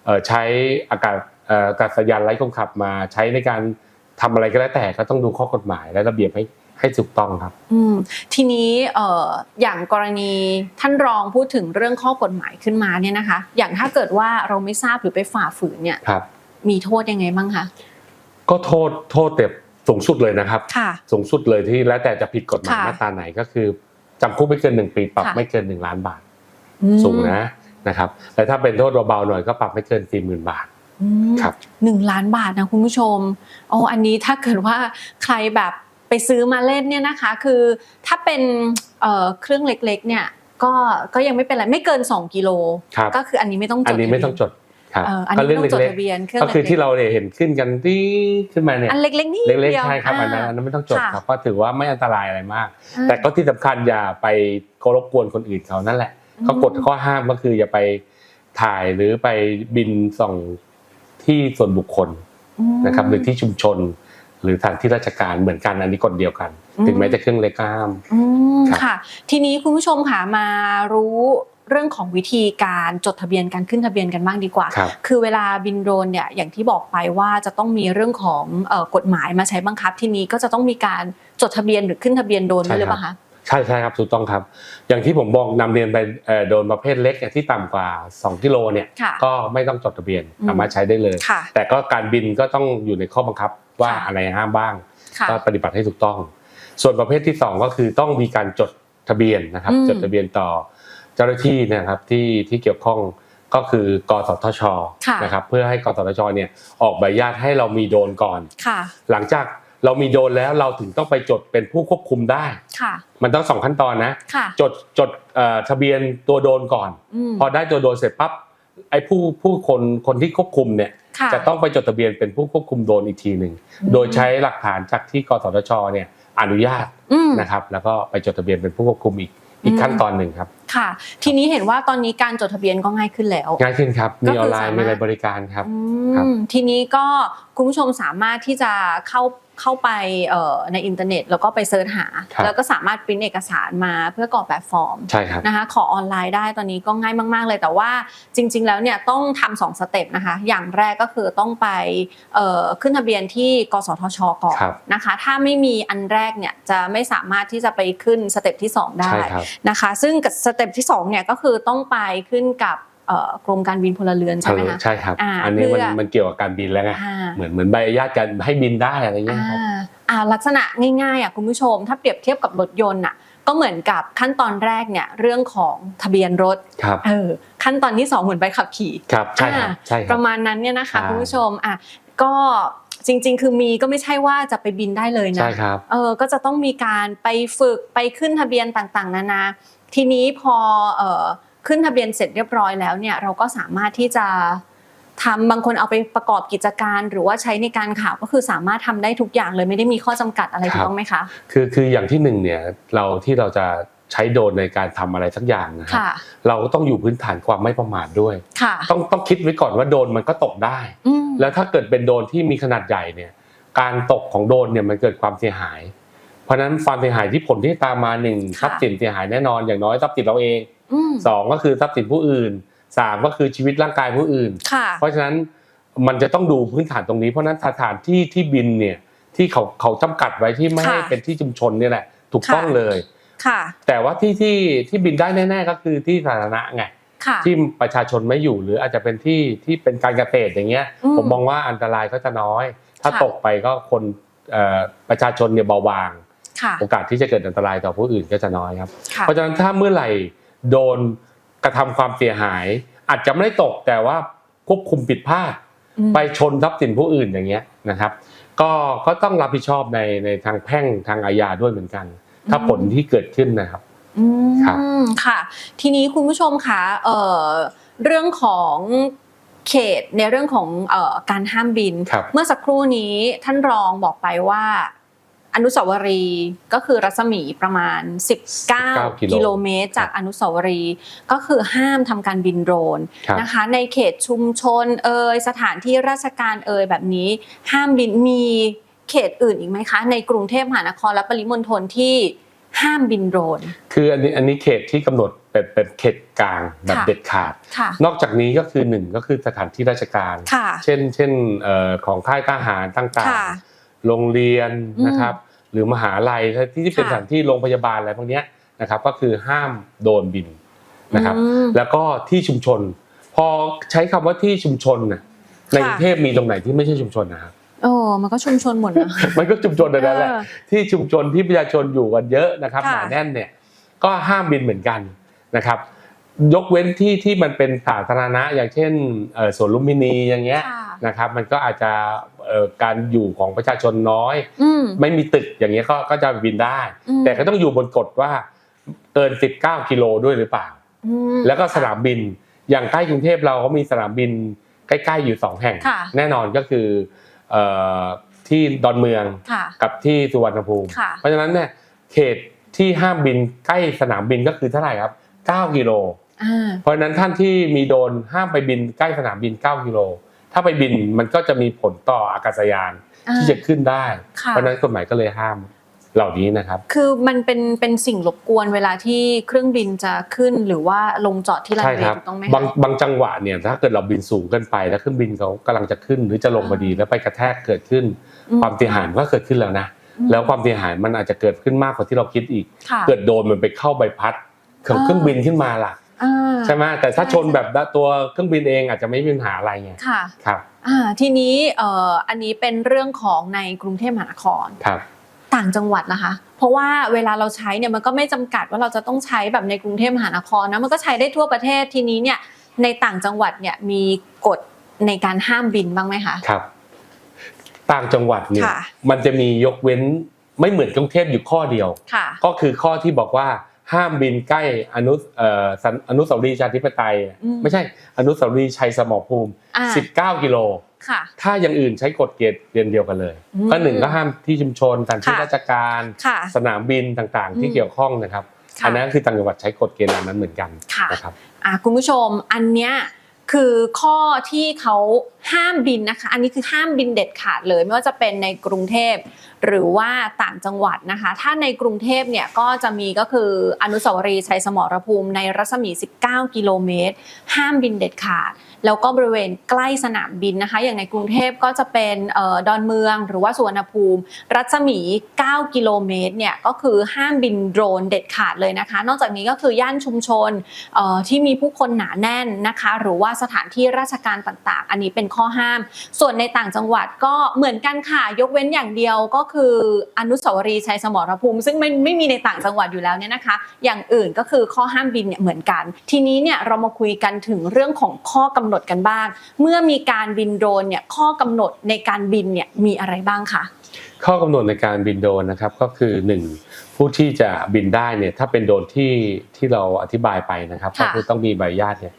Speaker 2: เอ่อใช้อากาศเอ่ออากาศยานไร้คนขับมาใช้ในการทำอะไรก็แล้วแต่ก็ต้องดูข้อกฎหมายและระเบียบให้ให้ถูกต้องครับ
Speaker 1: อืมทีนี้เอ่ออย่างกรณีท่านรองพูดถึงเรื่องข้อกฎหมายขึ้นมาเนี่ยนะคะ อย่างถ้าเกิดว่าเราไม่ทราบหรือไปฝ่าฝืนเนี่ย
Speaker 2: ครับ
Speaker 1: มีโทษยังไงบ้างคะ
Speaker 2: ก็โทษโทษแต่ สูงสุดเลยนะครับ
Speaker 1: ค่ะ
Speaker 2: สูงสุดเลยที่แล้วแต่จะผิดกฎหมาย
Speaker 1: ค่ะ
Speaker 2: มาตราไหนก็คือจำคุกไม่เกินหนึ่งปีปรับ
Speaker 1: ค่ะ
Speaker 2: ไม่เกินหนึ่งล้านบาท
Speaker 1: อืม
Speaker 2: สูงนะนะครับแต่ถ้าเป็นโทษเบาๆหน่อยก็ปรับไม่เกินสี่หมื่นบาท
Speaker 1: อืม
Speaker 2: ครับ
Speaker 1: หนึ่งล้านบาทนะคุณผู้ชมอ๋ออันนี้ถ้าเกิดว่าใครแบบไปซื้อมาเล่นเนี่ยนะคะ คือถ้าเป็นเอ่อเครื่องเล็กๆเนี่ยก็ก็ยังไม่เป็นไรไม่เกิน 2 กิโล
Speaker 2: ครับ
Speaker 1: ก็คืออันนี้ไม่ต้องจด
Speaker 2: อันนี้ไม่ต้องจดครับ
Speaker 1: เอออัน
Speaker 2: ก็
Speaker 1: นี้
Speaker 2: เรื่
Speaker 1: ไม่
Speaker 2: อง
Speaker 1: ต้องจด
Speaker 2: เล็ก
Speaker 1: ทะเบียนเครื่อง
Speaker 2: ๆก็คือ
Speaker 1: เล็กๆ
Speaker 2: ที่เราเนี่ยเห็นขึ้นกันที่ขึ้นมาเนี่ย
Speaker 1: อันเล็กๆนี่
Speaker 2: เล็ก
Speaker 1: ดียว
Speaker 2: ๆใช่ครับอันนั้นาอันนั้นไม่ต้องจด
Speaker 1: ค่ะ
Speaker 2: ครับก็ถือว่าไม่อันตรายอะไรมาก
Speaker 1: อ่า
Speaker 2: แต่ก็ที่สำคัญอย่าไปโกรบกวนคนอื่นเขานั่นแหละ
Speaker 1: อืม
Speaker 2: เขากฎข้อห้ามก็คืออย่าไปถ่ายหรือไปบินส่องที่ส่วนบุคคล
Speaker 1: ม
Speaker 2: นะครับหรือที่ชุมชน หรือสถานที่ราชการเหมือนกันอันนี้กฎเดียวกัน
Speaker 1: อืม
Speaker 2: ถึงแม้จะเครื่องเล็กก็ห้าม
Speaker 1: อืม
Speaker 2: ครับ
Speaker 1: ค่ะ ทีนี้คุณผู้ชมค่ะมารู้ เรื่องของวิธีการจดทะเบียนการขึ้นทะเบียนกันบ้างดีกว่า
Speaker 2: ครับ
Speaker 1: คือเวลาบินโดรนเนี่ยอย่างที่บอกไปว่าจะต้องมีเรื่องของเอ่อกฎหมายมาใช้บังคับทีนี้ก็จะต้องมีการจดทะเบียนหรือขึ้นทะเบียนโดรนด้วยหรือเปล่าคะ
Speaker 2: ใช่ใช่ครับถูกต้องครับ อย่างที่ผมบอกนำเรียนไปเอ่อโดรนประเภทเล็กเนี่ยที่ต่ำกว่า 2 กิโลเนี่ย
Speaker 1: ค่ะ
Speaker 2: ก็ไม่ต้องจดทะเบียน
Speaker 1: อืม
Speaker 2: สามารถใช้ได้เลย
Speaker 1: ค่ะ
Speaker 2: แต่ก็การบินก็ต้องอยู่ในข้อบังคับว่า
Speaker 1: ค่ะ
Speaker 2: อะไรห้ามบ้าง
Speaker 1: ค่ะ
Speaker 2: ก็ปฏิบัติให้ถูกต้อง ส่วนประเภทที่ 2 ก็คือต้องมีการจดทะเบียนนะครับ
Speaker 1: อืม
Speaker 2: จดทะเบียนต่อ เจ้าหน้าที่นะครับที่ที่เกี่ยวข้องก็คือกสทช
Speaker 1: ค่ะ
Speaker 2: นะครับเพื่อให้กสทชเนี่ยออกใบอนุญาตให้เรามีโดรนก่อน
Speaker 1: ค่ะ
Speaker 2: หลังจากเรามีโดรนแล้วเราถึงต้องไปจดเป็นผู้ควบคุมได้
Speaker 1: ค่ะ
Speaker 2: มันต้องสองขั้นตอนนะ
Speaker 1: ค่ะ
Speaker 2: จดจดเอ่อทะเบียนตัวโดรนก่อน
Speaker 1: ม
Speaker 2: พอได้ตัวโดรนเสร็จปั๊บไอ้ผู้ผู้คนคนที่ควบคุมเนี่ย
Speaker 1: ค่ะ
Speaker 2: จะต้องไปจดทะเบียนเป็นผู้ควบคุมโดรนอีกทีหนึ่ง
Speaker 1: อืม
Speaker 2: โดยใช้หลักฐานจากที่กสทชเนี่ยอนุญาต
Speaker 1: อืม
Speaker 2: นะครับ แล้วก็ไปจดทะเบียนเป็นผู้ควบคุมอีกอีก
Speaker 1: อืม
Speaker 2: ขั้นตอนหนึ่งครับ
Speaker 1: ค่ะ ทีนี้เห็นว่าตอนนี้การจดทะเบียนก็ง่ายขึ้นแล้ว
Speaker 2: ง่ายขึ้นครับ
Speaker 1: ก็
Speaker 2: มี
Speaker 1: คือ
Speaker 2: ออนไลน์
Speaker 1: สามารถ
Speaker 2: มีอะไรบริการครับ
Speaker 1: อื
Speaker 2: ครับ
Speaker 1: มทีนี้ก็คุณผู้ชมสามารถที่จะเข้า เข้าไปเอ่อในอินเทอร์เน็ต แล้วก็ไปเซิร์ชหา
Speaker 2: ครับ
Speaker 1: แล้วก็สามารถปริ้นเอกสารมาเพื่อกรอกแบบฟอร์ม
Speaker 2: ใช่ครับ
Speaker 1: นะคะขอออนไลน์ได้ตอนนี้ก็ง่ายมาก ๆ เลยแต่ว่าจริง ๆ แล้วเนี่ยต้องทำสองสเต็ปนะคะอย่างแรกก็คือต้องไปเอ่อขึ้นทะเบียนที่กสทชก่อน
Speaker 2: ครับ
Speaker 1: นะคะถ้าไม่มีอันแรกเนี่ยจะไม่สามารถที่จะไปขึ้นสเต็ปที่สองได้
Speaker 2: ใช่ครับ
Speaker 1: นะคะซึ่งกับสเต็ปที่สองเนี่ยก็คือต้องไปขึ้นกับเอ่อ กรมการบินพลเรือนใช่ไหมคะ
Speaker 2: ใช่ครับ
Speaker 1: อ่า
Speaker 2: อันนี้มัน
Speaker 1: เพื่อ
Speaker 2: มันเกี่ยวกับการบินแล้วไง
Speaker 1: อ่า
Speaker 2: เหมือนเหมือนใบอนุญาตการให้บินได้อะไรเงี้ยครับ
Speaker 1: อ่าอ่าลักษณะง่ายๆอะคุณผู้ชม ถ้าเปรียบเทียบกับรถยนต์อะก็เหมือนกับขั้นตอนแรกเนี่ยเรื่องของทะเบียนรถ
Speaker 2: ครับ
Speaker 1: เออขั้นตอนที่สองเหมือนใบขับขี่
Speaker 2: ครับใช่ครับ
Speaker 1: อ่า
Speaker 2: ใช่ค
Speaker 1: ป
Speaker 2: รับ
Speaker 1: ระมาณนั้นเนี่ยนะคะ
Speaker 2: ใช่
Speaker 1: คุณผู้ชมอะก็จริง ๆ คือมีก็ไม่ใช่ว่าจะไปบินได้เลยนะ
Speaker 2: ใช่ครับ
Speaker 1: เออก็จะต้องมีการไปฝึกไปขึ้นทะเบียนต่างๆ นานาทีนี้พอเอ่อ ขึ้นทะเบียนเสร็จเรียบร้อยแล้วเนี่ยเราก็สามารถที่จะทำบางคนเอาไปประกอบกิจการ หรือว่าใช้ในการข่าวก็คือสามารถทำได้ทุกอย่างเลยไม่ได้มีข้อจำกัดอะไร
Speaker 2: ครับ
Speaker 1: ถูกต้องไหมคะ
Speaker 2: คือคืออย่างที่หนึ่งเนี่ยเราที่เราจะใช้โดรนในการทำอะไรสักอย่างนะครับ
Speaker 1: ค่ะ
Speaker 2: เราก็ต้องอยู่พื้นฐานความไม่ประมาทด้วย
Speaker 1: ค่ะ
Speaker 2: ต้องต้องคิดไว้ก่อนว่าโดรนมันก็ตกได้
Speaker 1: อืม
Speaker 2: แล้วถ้าเกิดเป็นโดรนที่มีขนาดใหญ่เนี่ยการตกของโดรนเนี่ยมันเกิดความเสียหาย เพราะฉะนั้นความเสียหายที่ผลที่ตามมาหนึ่งทรัพย์สินเสียหายแน่นอนอย่างน้อยทรัพย์สินเราเอง
Speaker 1: อืม
Speaker 2: สองก็คือทรัพย์สินผู้อื่นสามก็คือชีวิตร่างกายผู้อื่น
Speaker 1: ค่ะ
Speaker 2: เพราะฉะนั้นมันจะต้องดูพื้นฐานตรงนี้เพราะฉะนั้นสถานที่ที่บินเนี่ยที่เขาเขาจำกัดไว้ที่ไม่ให้
Speaker 1: ค่ะ
Speaker 2: เป็นที่ชุมชนเนี่ยแหละ ถูกต้อง
Speaker 1: ค่ะ
Speaker 2: เลย
Speaker 1: ค่ะ
Speaker 2: แต่ว่าที่ที่ที่บินได้แน่ๆก็คือที่สาธารณะไง
Speaker 1: ค่ะ
Speaker 2: ที่ประชาชนไม่อยู่หรืออาจจะเป็นที่ที่เป็นการเกษตรอย่างเงี้ย
Speaker 1: อืม
Speaker 2: ผมมองว่าอันตรายก็จะน้อย ถ้า
Speaker 1: ค่ะ
Speaker 2: ตกไปก็คนเอ่อประชาชนเนี่ยเบาบาง
Speaker 1: ค่ะ
Speaker 2: โอกาสที่จะเกิดอันตรายต่อผู้อื่นก็จะน้อยครับ
Speaker 1: ค่ะ
Speaker 2: เพราะฉะนั้นถ้าเมื่อไหร่ โดนกระทำความเสียหาย อาจจะไม่ได้ตกแต่ว่าควบคุมผิดพลาด
Speaker 1: อืม
Speaker 2: ไปชนทรัพย์สินผู้อื่นอย่างเงี้ยนะครับ ก็ก็ต้องรับผิดชอบในในทางแพ่งทางอาญาด้วยเหมือนกัน ถ้า
Speaker 1: อืม
Speaker 2: ผลที่เกิดขึ้นนะครับ
Speaker 1: อืม
Speaker 2: ครับ
Speaker 1: ค่ะ ทีนี้คุณผู้ชมคะเอ่อเรื่องของเขตในเรื่องของเอ่อการห้ามบิน
Speaker 2: ครับ
Speaker 1: เมื่อสักครู่นี้ท่านรองบอกไปว่า อนุสาวรีย์ก็คือรัศมีประมาณ 19
Speaker 2: กิโล
Speaker 1: กิโลเมตร จากอนุสาวรีย์ก็คือห้ามทำการบินโดรน
Speaker 2: ครับ
Speaker 1: นะคะในเขตชุมชนเอ่ยสถานที่ราชการเอ่ยแบบนี้ ห้ามบินมีเขตอื่นอีกไหมคะ ในกรุงเทพมหานครและปริมณฑลที่ห้ามบินโดรน
Speaker 2: คืออันนี้อันนี้เขตที่กำหนดเป็นเป็นเขตกลางแบบ
Speaker 1: ค่ะ
Speaker 2: เด็ดขาด
Speaker 1: ค่ะ
Speaker 2: นอกจากนี้ก็คือหนึ่งก็คือสถานที่ราชการ
Speaker 1: ค่ะ
Speaker 2: เช่นเช่นเอ่อของค่ายทหารต่าง
Speaker 1: ค่ะ
Speaker 2: ๆ โรงเรียน
Speaker 1: อืม
Speaker 2: นะครับ หรือมหาลัยที่ที่เป็น
Speaker 1: ค่ะ
Speaker 2: สถานที่โรงพยาบาลอะไรพวกเนี้ยนะครับก็คือห้ามโดนบินนะครับ
Speaker 1: อืม
Speaker 2: แล้วก็ที่ชุมชน พอใช้คำว่าที่ชุมชนน่ะใน
Speaker 1: ค่ะ
Speaker 2: กรุงเทพมีตรงไหนที่ไม่ใช่ชุมชนนะครับ
Speaker 1: โอ้มันก็ชุมชนหมดนะ
Speaker 2: มันก็ชุมชนนั่นแหละ
Speaker 1: เออ
Speaker 2: ที่ชุมชนที่ประชาชนอยู่กันเยอะนะครับห
Speaker 1: ค่ะ
Speaker 2: นาแน่นเนี่ยก็ห้ามบินเหมือนกันนะครับ ยกเว้นที่ที่มันเป็นสาธารณะอย่างเช่นเอ่อสวนลุมพินีอย่างเงี้ย
Speaker 1: ค่ะ
Speaker 2: นะครับมันก็อาจจะเอ่อการอยู่ของประชาชนน้อย
Speaker 1: อืม
Speaker 2: ไม่มีตึกอย่างเงี้ยก็ก็จะบินได้
Speaker 1: อืม
Speaker 2: แต่ก็ต้องอยู่บนกฎว่าเกิน 19 กิโลด้วยหรือเปล่า
Speaker 1: อืม
Speaker 2: แล้วก็สนามบินอย่างใกล้กรุงเทพเราก็มีสนามบินใกล้ๆอยู่สองแห่ง
Speaker 1: ค่ะ
Speaker 2: แน่นอนก็คือเอ่อที่ดอนเมือง
Speaker 1: ค่ะ
Speaker 2: กับที่สุวรรณภูมิ
Speaker 1: ค่ะ
Speaker 2: เพราะฉะนั้นเนี่ยเขตที่ห้ามบินใกล้สนามบินก็คือเท่าไหร่ครับ 9 กิโล
Speaker 1: อ่า
Speaker 2: เพราะฉะนั้นท่านที่มีโดรนห้ามไปบินใกล้สนามบิน 9 กิโล ถ้าไปบินมันก็จะมีผลต่ออากาศยาน
Speaker 1: อ่า
Speaker 2: ที่จะขึ้นได้
Speaker 1: ค่ะ
Speaker 2: เพราะฉะนั้นกฎหมายก็เลยห้ามเหล่านี้นะครับ
Speaker 1: คือมันเป็นเป็นสิ่งรบกวนเวลาที่เครื่องบินจะขึ้นหรือว่าลงจอดที่รัน
Speaker 2: ใช่
Speaker 1: เว
Speaker 2: ครับ
Speaker 1: ย์ถูกต้องไหม
Speaker 2: บาง
Speaker 1: คะ
Speaker 2: บางจังหวะเนี่ยถ้าเกิดเราบินสูงเกินไป แล้วเครื่องบินเขากำลังจะขึ้น หรือจะลงพอดีแล้วไปกระแทกเกิดขึ้น
Speaker 1: อืม
Speaker 2: ความเสียหายก็เกิดขึ้นแล้วนะ
Speaker 1: อืม
Speaker 2: แล้วความเสียหายมันอาจจะเกิดขึ้นมากกว่าที่เราคิดอีก
Speaker 1: ค่ะ
Speaker 2: เกิดโดนมันไปเข้าใบพัดของ
Speaker 1: อ่า
Speaker 2: เครื่องบินขึ้นมาล่ะ
Speaker 1: อ่า
Speaker 2: ใช่ไหมแต่ถ้า
Speaker 1: ใช่
Speaker 2: ชนแบบตัวเครื่องบินเองอาจจะไม่มีปัญหาอะไรไง
Speaker 1: ค่ะ
Speaker 2: ครับ
Speaker 1: อ่าทีนี้เอ่ออันนี้เป็นเรื่องของในกรุงเทพมหานคร
Speaker 2: ครับ
Speaker 1: ต่างจังหวัดนะคะ เพราะว่าเวลาเราใช้เนี่ยมันก็ไม่จำกัดว่าเราจะต้องใช้แบบในกรุงเทพมหานครนะมันก็ใช้ได้ทั่วประเทศทีนี้เนี่ยในต่างจังหวัดเนี่ยมีกฎในการห้ามบินบ้างไหมคะ
Speaker 2: ครับ ต่างจังหวัดเนี่ย
Speaker 1: ค่ะ
Speaker 2: มันจะมียกเว้นไม่เหมือนกรุงเทพอยู่ข้อเดียว
Speaker 1: ค่ะ
Speaker 2: ก็คือข้อที่บอกว่า ห้ามบินใกล้อนุเอ่อสันอนุสาวรีย์ประชาธิปไตย
Speaker 1: อืม
Speaker 2: ไม่ใช่อนุสาวรีย์ชัยสมรภูมิ
Speaker 1: อ่า
Speaker 2: 19 กิโล
Speaker 1: ค่ะ
Speaker 2: ถ้าอย่างอื่นใช้กฎเกณฑ์เดียวกันเลย
Speaker 1: อืม
Speaker 2: ก็หนึ่งก็ห้ามที่ชุมชนสถานที่
Speaker 1: ค่ะ
Speaker 2: ราชการ
Speaker 1: ค่ะ
Speaker 2: สนามบินต่างๆ ที่
Speaker 1: อืม
Speaker 2: เกี่ยวข้องนะครับ
Speaker 1: ค่ะ
Speaker 2: อันนั้นคือต่างจังหวัดใช้กฎเกณฑ์อันนั้นเหมือนกัน
Speaker 1: ค่ะ
Speaker 2: นะครับ
Speaker 1: อะคุณผู้ชมอันเนี้ย คือข้อที่เขาห้ามบินนะคะ อันนี้คือห้ามบินเด็ดขาดเลย ไม่ว่าจะเป็นในกรุงเทพหรือว่าต่างจังหวัดนะคะ ถ้าในกรุงเทพเนี่ยก็จะมีก็คืออนุสาวรีย์ชัยสมรภูมิในรัศมี 19 กิโลเมตร ห้ามบินเด็ดขาด แล้วก็บริเวณใกล้สนามบินนะคะ อย่างในกรุงเทพก็จะเป็นออดอนเมืองหรือว่าสุวรรณภูมิ รัศมี 9 กิโลเมตรเนี่ยก็คือห้ามบินโดรนเด็ดขาดเลยนะคะ นอกจากนี้ก็คือย่านชุมชนออที่มีผู้คนหนาแน่นนะคะ หรือว่าสถานที่ราชการต่างๆ อันนี้เป็นข้อห้าม ส่วนในต่างจังหวัดก็เหมือนกันค่ะยกเว้นอย่างเดียวก็คืออนุสาวรีย์ชัยสมรภูมิ ซึ่งไม่ไม่มีในต่างจังหวัดอยู่แล้วเนี่ยนะคะ อย่างอื่นก็คือข้อห้ามบินเนี่ยเหมือนกัน ทีนี้เนี่ยเรามาคุยกันถึงเรื่องของข้อกำหนดกันบ้าง เมื่อมีการบินโดรนเนี่ยข้อกำหนดในการบินเนี่ยมีอะไรบ้างคะ
Speaker 2: ข้อกำหนดในการบินโดรนนะครับก็คือหนึ่งผู้ที่จะบินได้เนี่ยถ้าเป็นโดรนที่ที่เราอธิบายไปนะครับก็
Speaker 1: ค่ะ
Speaker 2: คือต้องมีใบอนุญาตเนี่ย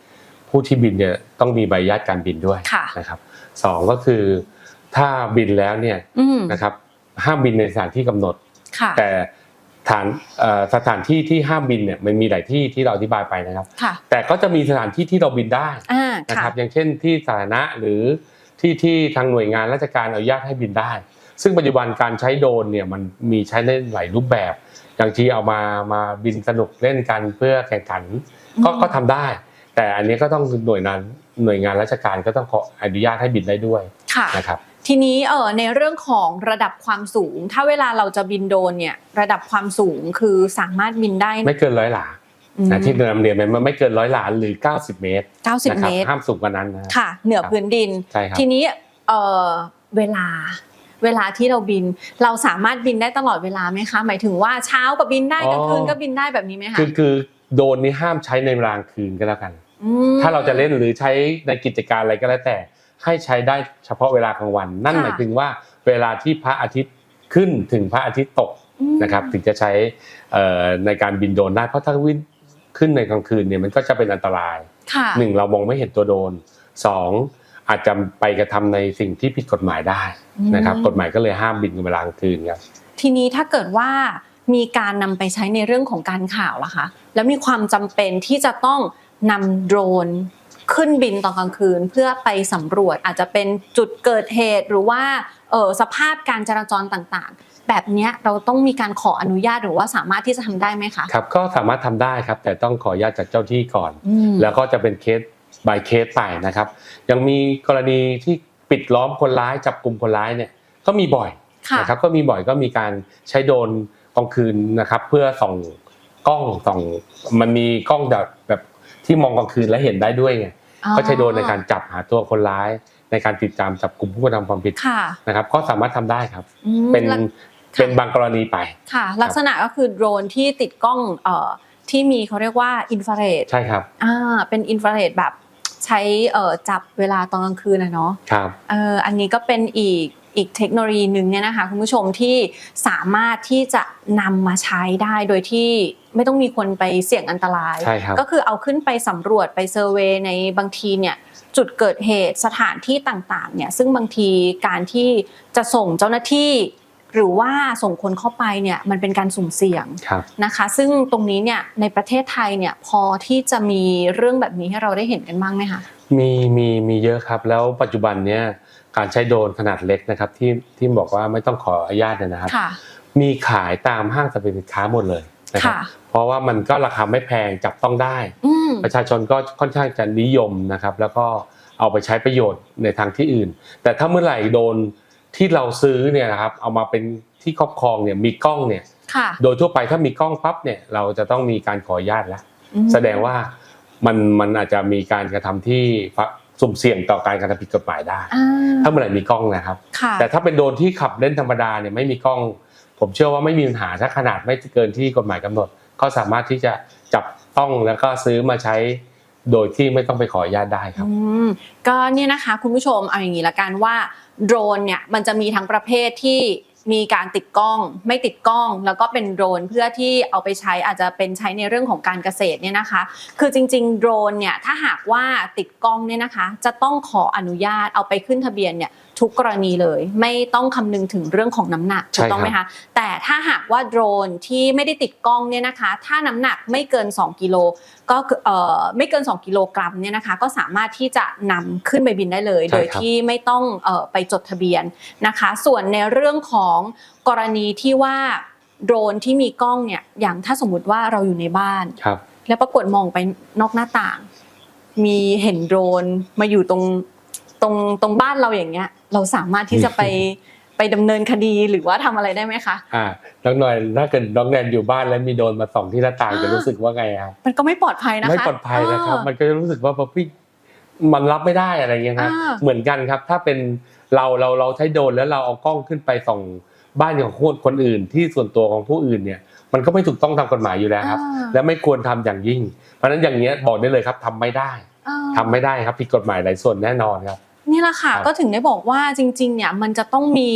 Speaker 2: ผู้ที่บินเนี่ยต้องมีใบอนุญาตการบินด้วย
Speaker 1: ค่ะ
Speaker 2: นะครับสองก็คือถ้าบินแล้วเนี่ย
Speaker 1: อืม
Speaker 2: นะครับห้ามบินในสถานที่กำหนด
Speaker 1: ค่ะ
Speaker 2: แต่ ฐานเอ่อสถานที่ที่ห้ามบินเนี่ยมันมีหลายที่ที่เราอธิบายไปนะครับ
Speaker 1: ค่ะ
Speaker 2: แต่ก็จะมีสถานที่ที่เราบินได้
Speaker 1: อ่า
Speaker 2: นะ
Speaker 1: ค่ะ
Speaker 2: ครับ อย่างเช่นที่สาธารณะหรือที่ที่ทางหน่วยงานราชการอนุญาตให้บินได้ ซึ่งปัจจุบันการใช้โดรนเนี่ยมันมีใช้ในหลายรูปแบบ อย่างที่เอามามาบินสนุกเล่นกันเพื่อแข่งขันก็
Speaker 1: อืม
Speaker 2: ก็ทำได้ แต่อันนี้ก็ต้องหน่วยงานหน่วยงานราชการก็ต้องขออนุญาตให้บินได้ด้วย
Speaker 1: ค่ะ
Speaker 2: นะครับ
Speaker 1: ทีนี้เออในเรื่องของระดับความสูง ถ้าเวลาเราจะบินโดรนเนี่ย ระดับความสูงคือสามารถบินได้
Speaker 2: ไม่เกินร้อยหลา
Speaker 1: อืม
Speaker 2: นะที่นำเรียนไปมันไม่เกินร้อยหลานหรือ 90 เมตร
Speaker 1: 90
Speaker 2: นะค
Speaker 1: เม
Speaker 2: รับ
Speaker 1: ตร
Speaker 2: ห้ามสูงกว่านั้นนะ
Speaker 1: ค่ะ เหนือพื้นดิน
Speaker 2: ใช่ครับ
Speaker 1: ทีนี้เอ่อเวลาเวลาที่เราบินเราสามารถบินได้ตลอดเวลาไหมคะ หมายถึงว่าเช้าก็บินได้กลางคืนก็บินได้แบบนี้ไหมคะ
Speaker 2: คือคือโดรนนี้ห้ามใช้ในเวลากลางคืนก็แล้วกัน
Speaker 1: ม
Speaker 2: ถ้าเราจะเล่นหรือใช้ในกิจการอะไรก็แล้วแต่ ให้ใช้ได้เฉพาะเวลากลางวัน นั่น
Speaker 1: ค่ะ
Speaker 2: หมายถึงว่าเวลาที่พระอาทิตย์ขึ้นถึงพระอาทิตย์ตก
Speaker 1: อืม
Speaker 2: นะครับถึงจะใช้เอ่อในการบินโดรนได้เพราะถ้าวิ่งขึ้นในกลางคืนเนี่ยมันก็จะเป็นอันตราย
Speaker 1: ค่ะ
Speaker 2: หนึ่งเรามองไม่เห็นตัวโดรนสองอาจจะไปกระทำในสิ่งที่ผิดกฎหมายได้นะครับ
Speaker 1: อืม
Speaker 2: กฎหมายก็เลยห้ามบินเวลากลางคืนครับ
Speaker 1: ทีนี้ถ้าเกิดว่ามีการนำไปใช้ในเรื่องของการข่าวล่ะคะ แล้วมีความจำเป็นที่จะต้องนำโดรน ขึ้นบินตอนกลางคืน เพื่อไปสำรวจอาจจะเป็นจุดเกิดเหตุหรือว่าเออสภาพการจราจรต่างๆ แบบเนี้ยเราต้องมีการขออนุญาตหรือว่าสามารถที่จะทำได้ไหมคะ
Speaker 2: ครับก็สามารถทำได้ครับ แต่ต้องขออนุญาตจากเจ้าที่ก่อน
Speaker 1: อืม
Speaker 2: แล้วก็จะเป็นเคส by เคสไปนะครับ ยังมีกรณีที่ปิดล้อมคนร้ายจับกลุ่มคนร้ายเนี่ยก็มีบ่อย
Speaker 1: ค่ะ
Speaker 2: นะครับก็มีบ่อยก็มีการใช้โดรนกลางคืนนะครับเพื่อส่องกล้องส่องมันมีกล้องแบบแบบที่มองกลางคืนและเห็นได้ด้วยไง ก็ใช้โดรนในการจับหาตัวคนร้าย ในการติดตามจับกลุ่มผู้กระทำความผิด
Speaker 1: ค่ะ
Speaker 2: นะครับ ก็สามารถทำได้ครับ
Speaker 1: อืม
Speaker 2: เป็น
Speaker 1: แล้ว
Speaker 2: เป็นบางกรณีไป
Speaker 1: ค่ะ ลักษณะก็คือโดรนที่ติดกล้องเอ่อที่มีเขาเรียกว่าอินฟราเรด
Speaker 2: ใช่ครับ
Speaker 1: อ่าเป็นอินฟราเรดแบบใช้เอ่อจับเวลาตอนกลางคืนนะเนาะ
Speaker 2: ครับ
Speaker 1: เอออันนี้ก็เป็นอีก อีกเทคโนโลยีหนึ่งเนี่ยนะคะคุณผู้ชมที่สามารถที่จะนำมาใช้ได้โดยที่ไม่ต้องมีคนไปเสี่ยงอันตราย
Speaker 2: ใช่ครับ
Speaker 1: ก็คือเอาขึ้นไปสำรวจไปเซอร์เวยในบางทีเนี่ยจุดเกิดเหตุสถานที่ต่างๆเนี่ยซึ่งบางทีการที่จะส่งเจ้าหน้าที่หรือว่าส่งคนเข้าไปเนี่ยมันเป็นการสุ่มเสี่ยง
Speaker 2: ครับ
Speaker 1: นะคะ ซึ่งตรงนี้เนี่ยในประเทศไทยเนี่ยพอที่จะมีเรื่องแบบนี้ให้เราได้เห็นกันบ้างไหมคะ
Speaker 2: มีมีมีเยอะครับ แล้วปัจจุบันเนี้ย การใช้โดรนขนาดเล็กนะครับที่ที่บอกว่าไม่ต้องขออนุญาตเนี่ยนะครับ
Speaker 1: ค่ะ
Speaker 2: มีขายตามห้างสรรพสินค้าหมดเลยนะครับ
Speaker 1: ค่ะ
Speaker 2: เพราะว่ามันก็ราคาไม่แพงจับต้องได้
Speaker 1: อืม
Speaker 2: ประชาชนก็ค่อนข้างจะนิยมนะครับ แล้วก็เอาไปใช้ประโยชน์ในทางที่อื่น แต่ถ้าเมื่อไหร่โดนที่เราซื้อเนี่ยนะครับ เอามาเป็นที่ครอบครองเนี่ยมีกล้องเนี่ย
Speaker 1: ค่ะ
Speaker 2: โดยทั่วไปถ้ามีกล้องปั๊บเนี่ยเราจะต้องมีการขออนุญาตแล้ว
Speaker 1: อืม
Speaker 2: แสดงว่ามันมันอาจจะมีการกระทำที่ สุ่มเสี่ยงต่อการกระทำผิดกฎหมายได้
Speaker 1: อ่า
Speaker 2: ถ้าเมื่อไหร่มีกล้องนะครับ
Speaker 1: ค่ะ
Speaker 2: แต่ถ้าเป็นโดรนที่ขับเล่นธรรมดาเนี่ยไม่มีกล้อง ผมเชื่อว่าไม่มีปัญหาถ้าขนาดไม่เกินที่กฎหมายกำหนด ก็สามารถที่จะจับต้องแล้วก็ซื้อมาใช้โดยที่ไม่ต้องไปขออนุญาตได้ครับ
Speaker 1: อืมก็เนี่ยนะคะคุณผู้ชมเอาอย่างนี้ละกันว่าโดรนเนี่ยมันจะมีทั้งประเภทที่ มีการติดกล้อง ไม่ติดกล้อง แล้วก็เป็นโดรนเพื่อที่เอาไปใช้อาจจะเป็นใช้ในเรื่องของการเกษตรเนี่ยนะคะ คือจริง ๆ โดรนเนี่ยถ้าหากว่าติดกล้องเนี่ยนะคะ จะต้องขออนุญาตเอาไปขึ้นทะเบียนเนี่ย ทุกกรณีเลย ไม่ต้องคำนึงถึงเรื่องของน้ำหนักถูกต้องไหม
Speaker 2: ใช่ครั
Speaker 1: คะ
Speaker 2: บ
Speaker 1: แต่ถ้าหากว่าโดรนที่ไม่ได้ติดกล้องเนี่ยนะคะ ถ้าน้ำหนักไม่เกิน 2 กิโลก็คือเอ่อไม่เกิน 2 กิโลกรัมเนี่ยนะคะก็สามารถที่จะนำขึ้นไปบินได้เลย
Speaker 2: ใช่
Speaker 1: โดย
Speaker 2: ครับ
Speaker 1: ที่ไม่ต้องเอ่อไปจดทะเบียนนะคะ ส่วนในเรื่องของกรณีที่ว่าโดรนที่มีกล้องเนี่ยอย่างถ้าสมมุติว่าเราอยู่ในบ้าน
Speaker 2: ครับ
Speaker 1: แล้วปรากฏมองไปนอกหน้าต่าง มีเห็นโดรนมาอยู่ตรงตรงตรงบ้านเราอย่างเงี้ย เราสามารถที่จะไปไปดำเนินคดีหรือว่าทำอะไรได้ไหมคะ
Speaker 2: อ่าน้องหน่อยถ้าเกิดน้องแนนอยู่บ้านแล้วมีโดรนมาส่องที่หน้าต่าง
Speaker 1: อ่า
Speaker 2: จะรู้สึกว่าไงครับ
Speaker 1: มันก็ไม่ปลอดภัยนะคะ
Speaker 2: ไม่ปลอดภัยนะครับ
Speaker 1: เออ
Speaker 2: มันก็จะรู้สึกว่าพอพี่มันรับไม่ได้อะไรเงี้ยครับ
Speaker 1: อ่า
Speaker 2: เหมือนกันครับ ถ้าเป็นเราเราเราใช้โดรนแล้วเราเอากล้องขึ้นไปส่องบ้านของคนคนอื่น ที่ส่วนตัวของผู้อื่นเนี่ย มันก็ไม่ถูกต้องตามกฎหมายอยู่แล้วครับ
Speaker 1: อ่า
Speaker 2: และไม่ควรทำอย่างยิ่ง เพราะฉะนั้นอย่างเงี้ยบอกได้เลยครับทำไม่ได้
Speaker 1: เออ
Speaker 2: ทำไม่ได้ครับผิดกฎหมายหลายส่วนแน่นอนครับ
Speaker 1: นี่แหละค่ะ
Speaker 2: ครับ
Speaker 1: ก็ถึงได้บอกว่าจริงๆเนี่ยมันจะต้องมี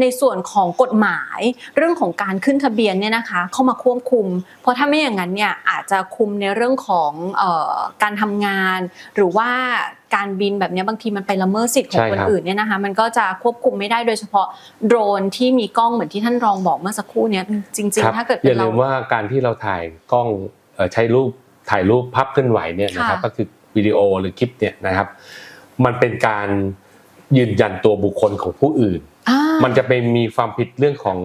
Speaker 1: ในส่วนของกฎหมายเรื่องของการขึ้นทะเบียนเนี่ยนะคะเข้ามาควบคุม เพราะถ้าไม่อย่างนั้นเนี่ยอาจจะคุมในเรื่องของเอ่อการทำงาน หรือว่าการบินแบบเนี้ยบางทีมันไปละเมิดสิทธิ์ของ
Speaker 2: ใช่
Speaker 1: คน
Speaker 2: ครับ
Speaker 1: อื่นเนี่ยนะคะมันก็จะควบคุมไม่ได้โดยเฉพาะโดรนที่มีกล้องเหมือนที่ท่านรองบอกเมื่อสักครู่เนี้ยจริง
Speaker 2: ครับ
Speaker 1: ๆถ้าเกิด
Speaker 2: อ
Speaker 1: เป็น
Speaker 2: ย่า
Speaker 1: เรา
Speaker 2: ลืมว่าการที่เราถ่ายกล้องเอ่อใช้รูปถ่ายรูปภาพเคลื่อนไหวเนี่ยนะครับ
Speaker 1: ค่ะ
Speaker 2: ก็คือวิดีโอหรือคลิปเนี่ยนะครับ มันเป็นการยืนยันตัวบุคคลของผู้อื่น
Speaker 1: อ่า
Speaker 2: มันจะเป็นมีความผิดเรื่องของ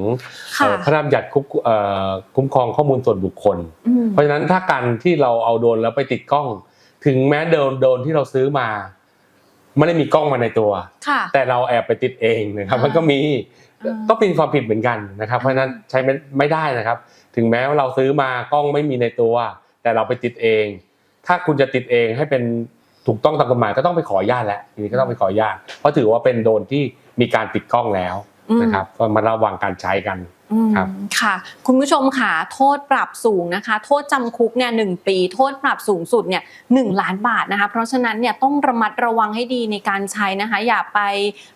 Speaker 1: ค่ะ
Speaker 2: เอ่อพระราชบัญญัติคุ้มเอ่อคุ้มครองข้อมูลส่วนบุคคล
Speaker 1: อืม
Speaker 2: เพราะฉะนั้นถ้าการที่เราเอาโดรนแล้วไปติดกล้อง ถึงแม้โดรนโดรนที่เราซื้อมาไม่ได้มีกล้องมาในตัว
Speaker 1: ค่ะ
Speaker 2: แต่เราแอบไปติดเองนะครับ
Speaker 1: อ่ามั
Speaker 2: มันก็มี
Speaker 1: อ่า
Speaker 2: ก็เป็นความผิดเหมือนกันนะครับ เพราะฉะนั้นใช้ไม่ไม่ได้นะครับ ถึงแม้ว่าเราซื้อมากล้องไม่มีในตัว แต่เราไปติดเอง ถ้าคุณจะติดเองให้เป็น ถูกต้องตามกฎหมายก็ต้องไปขออนุญาตแล้วทีนี้ก็ต้องไปขออนุญาตเพราะถือว่าเป็นโดรนที่มีการติดกล้องแล้ว
Speaker 1: อืม
Speaker 2: นะครับก็มาระวังการใช้กัน
Speaker 1: อืม
Speaker 2: ครับ
Speaker 1: ค่ะ คุณผู้ชมค่ะโทษปรับสูงนะคะ โทษจำคุกเนี่ยหนึ่งปี โทษปรับสูงสุดเนี่ยหนึ่งล้านบาทนะคะ เพราะฉะนั้นเนี่ยต้องระมัดระวังให้ดีในการใช้นะคะ อย่าไป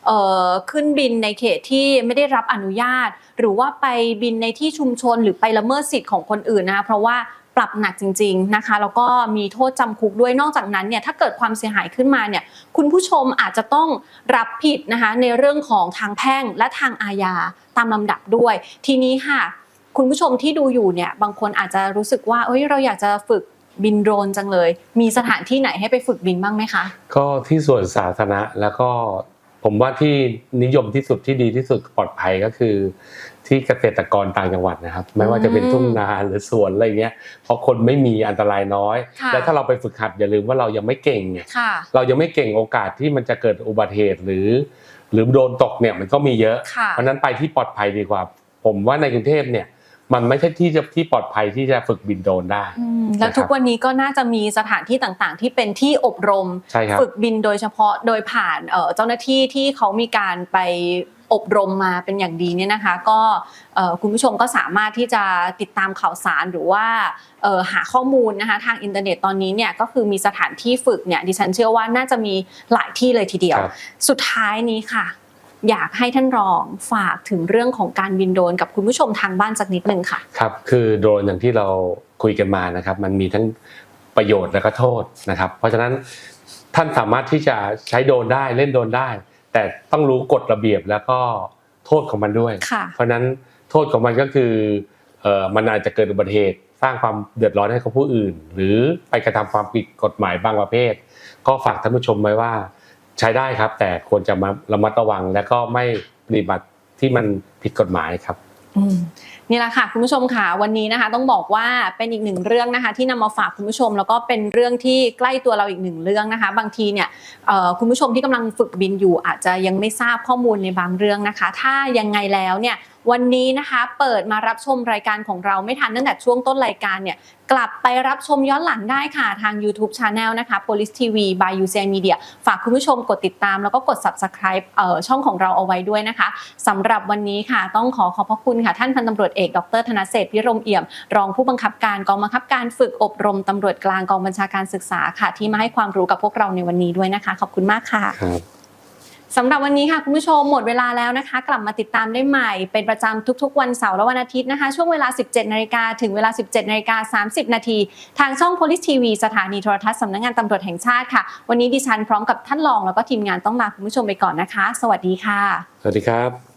Speaker 1: เอ่อขึ้นบินในเขตที่ไม่ได้รับอนุญาต หรือว่าไปบินในที่ชุมชนหรือไปละเมิดสิทธิ์ของคนอื่นนะคะเพราะว่า ปรับหนักจริง ๆนะคะ แล้วก็มีโทษจำคุกด้วยนอกจากนั้นเนี่ยถ้าเกิดความเสียหายขึ้นมาเนี่ยคุณผู้ชมอาจจะต้องรับผิดนะคะในเรื่องของทางแพ่งและทางอาญาตามลำดับด้วย ทีนี้ค่ะ คุณผู้ชมที่ดูอยู่เนี่ยบางคนอาจจะรู้สึกว่าเอ้ยเราอยากจะฝึกบินโดรนจังเลย มีสถานที่ไหนให้ไปฝึกบินบ้างไหมคะ
Speaker 2: ก็ที่ส่วนสาธารณะแล้วก็ ผมว่าที่นิยมที่สุดที่ดีที่สุดปลอดภัยก็คือ ที่เกษตรกรต่างจังหวัดนะครับ ไม่ว่าจะเป็นทุ่งนาหรือสวนอะไรเงี้ยเพราะคนไม่มีอันตรายน้อย
Speaker 1: ค่ะ
Speaker 2: แล้วถ้าเราไปฝึกหัดอย่าลืมว่าเรายังไม่เก่งไง
Speaker 1: ค่ะ
Speaker 2: เรายังไม่เก่งโอกาสที่มันจะเกิดอุบัติเหตุหรือ หรือโดนตกเนี่ยมันก็มีเยอะ
Speaker 1: ค่ะ
Speaker 2: เพราะฉะนั้นไปที่ปลอดภัยดีกว่า ผมว่าในกรุงเทพเนี่ย มันไม่ใช่ที่จะที่ปลอดภัยที่จะฝึกบินโดรนได้
Speaker 1: อืมแล้วทุกวันนี้ก็น่าจะมีสถานที่ต่างๆ ที่เป็นที่อบรม
Speaker 2: ใช่ครับ
Speaker 1: ฝึกบินโดยเฉพาะโดยผ่านเอ่อเจ้าหน้าที่ที่เขามีการไปอบรมมาเป็นอย่างดีเนี่ยนะคะ ก็เอ่อคุณผู้ชมก็สามารถที่จะติดตามข่าวสารหรือว่าเอ่อหาข้อมูลนะคะทางอินเทอร์เน็ตตอนนี้เนี่ยก็คือมีสถานที่ฝึกเนี่ยดิฉันเชื่อว่าน่าจะมีหลายที่เลยทีเดียว
Speaker 2: ครับ
Speaker 1: สุดท้ายนี้ค่ะ อยากให้ท่านรองฝากถึงเรื่องของการบินโดรนกับคุณผู้ชมทางบ้านสักนิดนึงค่ะ
Speaker 2: ครับคือโดรนอย่างที่เราคุยกันมานะครับ มันมีทั้งประโยชน์และก็โทษนะครับ เพราะฉะนั้นท่านสามารถที่จะใช้โดรนได้เล่นโดรนได้ แต่ต้องรู้กฎระเบียบแล้วก็โทษของมันด้วย
Speaker 1: ค่ะ
Speaker 2: เพราะฉะนั้นโทษของมันก็คือเอ่อมันอาจจะเกิดอุบัติเหตุสร้างความเดือดร้อนให้กับผู้อื่น หรือไปกระทำความผิดกฎหมายบางประเภท ก็ฝากท่านผู้ชมไว้ว่า ใช้ได้ครับ แต่ควรจะมาระมัดระวัง และก็ไม่ปฏิบัติที่มันผิดกฎหมายครับ
Speaker 1: นี่แหละค่ะคุณผู้ชมค่ะวันนี้นะคะ ต้องบอกว่าเป็นอีกหนึ่งเรื่องนะคะ ที่นำมาฝากคุณผู้ชม แล้วก็เป็นเรื่องที่ใกล้ตัวเราอีกหนึ่งเรื่องนะคะ บางทีเนี่ยคุณผู้ชมที่กำลังฝึกบินอยู่อาจจะยังไม่ทราบข้อมูลในบางเรื่องนะคะ ถ้ายังไงแล้วเนี่ย วันนี้นะคะเปิดมารับชมรายการของเราไม่ทันตั้งแต่ช่วงต้นรายการเนี่ยกลับไปรับชมย้อนหลังได้ค่ะทาง YouTube Channel นะคะ Police TV by UCI Media ฝากคุณผู้ชมกดติดตามแล้วก็กด Subscribe เอ่อช่องของเราเอาไว้ด้วยนะคะสำหรับวันนี้ค่ะต้องขอขอบพระคุณค่ะ ท่านพันตำรวจเอกดรธนเศษฐ์พิรมเอี่ยม รองผู้บังคับการกองบังคับการฝึกอบรมตำรวจกลางกองบัญชาการศึกษาค่ะ ที่มาให้ความรู้กับพวกเราในวันนี้ด้วยนะคะ ขอบคุณมากค่ะ
Speaker 2: ครับ
Speaker 1: สำหรับวันนี้ค่ะคุณผู้ชมหมดเวลาแล้วนะคะ กลับมาติดตามได้ใหม่ เป็นประจำทุกๆ วันเสาร์และวันอาทิตย์นะคะ ช่วงเวลา 17นาฬิกาถึงเวลา 17นาฬิกา30 นาที ทางช่อง Police TV สถานีโทรทัศน์สำนักงานตำรวจแห่งชาติค่ะ วันนี้ดิฉันพร้อมกับท่านรองแล้วก็ทีมงานต้องลาคุณผู้ชมไปก่อนนะคะ สวัสดีค่ะ
Speaker 2: สวัสดีครับ